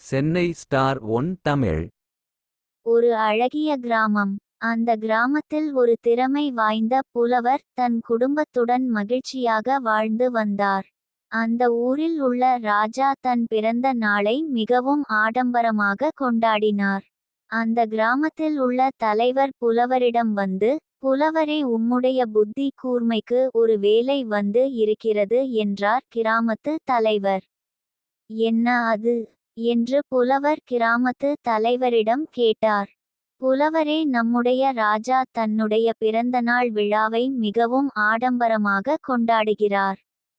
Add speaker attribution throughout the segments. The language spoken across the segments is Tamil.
Speaker 1: Chennai star one Tamil.
Speaker 2: ஒரு அழகிய கிராமம். அந்த கிராமத்தில் ஒரு திறமை வாய்ந்த புலவர் தன் குடும்பத்துடன் மகிழ்ச்சியாக வாழ்ந்து வந்தார். அந்த ஊரில் உள்ள ராஜா தன் பிறந்த நாளை மிகவும் ஆடம்பரமாக கொண்டாடினார். அந்த கிராமத்தில் உள்ள தலைவர் புலவரிடம் வந்து புலவரே உம்முடைய புத்தி கூர்மைக்கு ஒரு வேலை வந்து இருக்கிறது என்றார் கிராமத்து தலைவர். என்ன அது? என்று புலவர் கிராமத்து தலைவரிடம் கேட்டார். புலவரே நம்முடைய ராஜா தன்னுடைய பிறந்தநாள் விழாவை மிகவும் ஆடம்பரமாக கொண்டாடுகிறார்.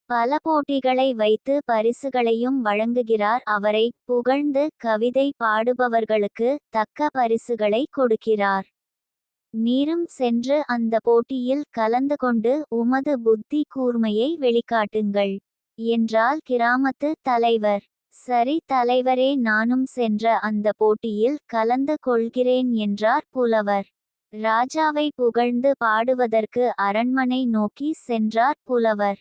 Speaker 2: பல போட்டிகளை வைத்து பரிசுகளையும் வழங்குகிறார். அவரை புகழ்ந்து கவிதை பாடுபவர்களுக்கு தக்க பரிசுகளை கொடுக்கிறார். நீரும் சென்று அந்த போட்டியில் கலந்து கொண்டு உமது புத்தி கூர்மையை வெளிக்காட்டுங்கள் என்றால் கிராமத்து தலைவர். சரி தலைவரே நானும் சென்ற அந்த போட்டியில் கலந்து கொள்கிறேன் என்றார் புலவர். ராஜாவை புகழ்ந்து பாடுவதற்கு அரண்மனை நோக்கி சென்றார் புலவர்.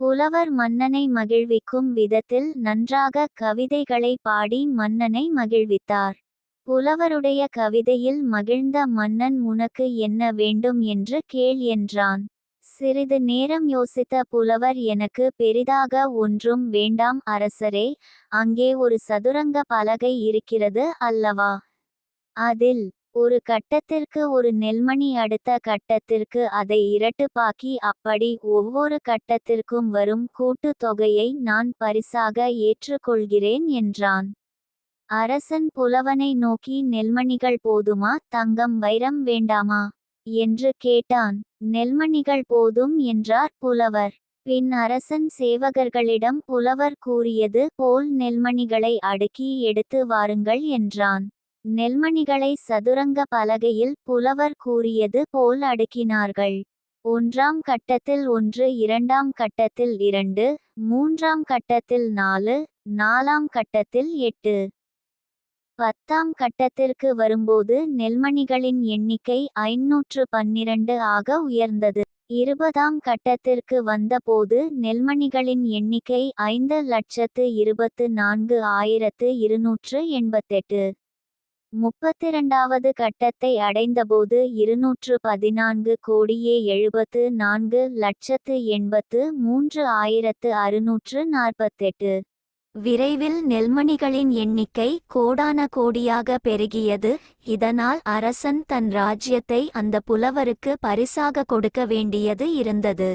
Speaker 2: புலவர் மன்னனை மகிழ்விக்கும் விதத்தில் நன்றாக கவிதைகளை பாடி மன்னனை மகிழ்வித்தார். புலவருடைய கவிதையில் மகிழ்ந்த மன்னன் உனக்கு என்ன வேண்டும் என்று கேள் என்றான். சிறிது நேரம் யோசித்த புலவர் எனக்கு பெரிதாக ஒன்றும் வேண்டாம் அரசரே அங்கே ஒரு சதுரங்க பலகை இருக்கிறது அல்லவா? அதில் ஒரு கட்டத்திற்கு ஒரு நெல்மணி அடுத்த கட்டத்திற்கு அதை இரட்டுப்பாக்கி அப்படி ஒவ்வொரு கட்டத்திற்கும் வரும் கூட்டுத் தொகையை நான் பரிசாக ஏற்றுக்கொள்கிறேன் என்றான். அரசன் புலவனை நோக்கி நெல்மணிகள் போதுமா? தங்கம் வைரம் வேண்டாமா? என்று கேட்டான். நெல்மணிகள் போதும் என்றார் புலவர். பின் அரசன் சேவகர்களிடம் புலவர் கூறியது போல் நெல்மணிகளை அடுக்கி எடுத்து வாருங்கள் என்றான். நெல்மணிகளை சதுரங்க பலகையில் புலவர் கூறியது போல் அடுக்கினார்கள். ஒன்றாம் கட்டத்தில் ஒன்று இரண்டாம் கட்டத்தில் இரண்டு மூன்றாம் கட்டத்தில் நாலு நாலாம் கட்டத்தில் எட்டு. பத்தாம் கட்டத்திற்கு வரும்போது நெல்மணிகளின் எண்ணிக்கை ஐநூற்று பன்னிரண்டு ஆக உயர்ந்தது. இருபதாம் கட்டத்திற்கு வந்தபோது நெல்மணிகளின் எண்ணிக்கை ஐந்து லட்சத்து இருபத்து நான்கு ஆயிரத்து இருநூற்று எண்பத்தெட்டு. முப்பத்திரண்டாவது கட்டத்தை அடைந்தபோது இருநூற்று பதினான்கு கோடியே எழுபத்து நான்கு லட்சத்து எண்பத்து மூன்று ஆயிரத்து அறுநூற்று நாற்பத்தெட்டு. விரைவில் நெல்மணிகளின் எண்ணிக்கை கோடான கோடியாக பெருகியது. இதனால் அரசன் தன் ராஜ்யத்தை அந்த புலவருக்கு பரிசாக கொடுக்க வேண்டியது இருந்தது.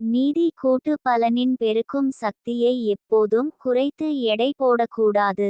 Speaker 2: நீதி கூட்டு பலனின் பெருக்கும் சக்தியை எப்போதும் குறைத்து எடை போடக்கூடாது.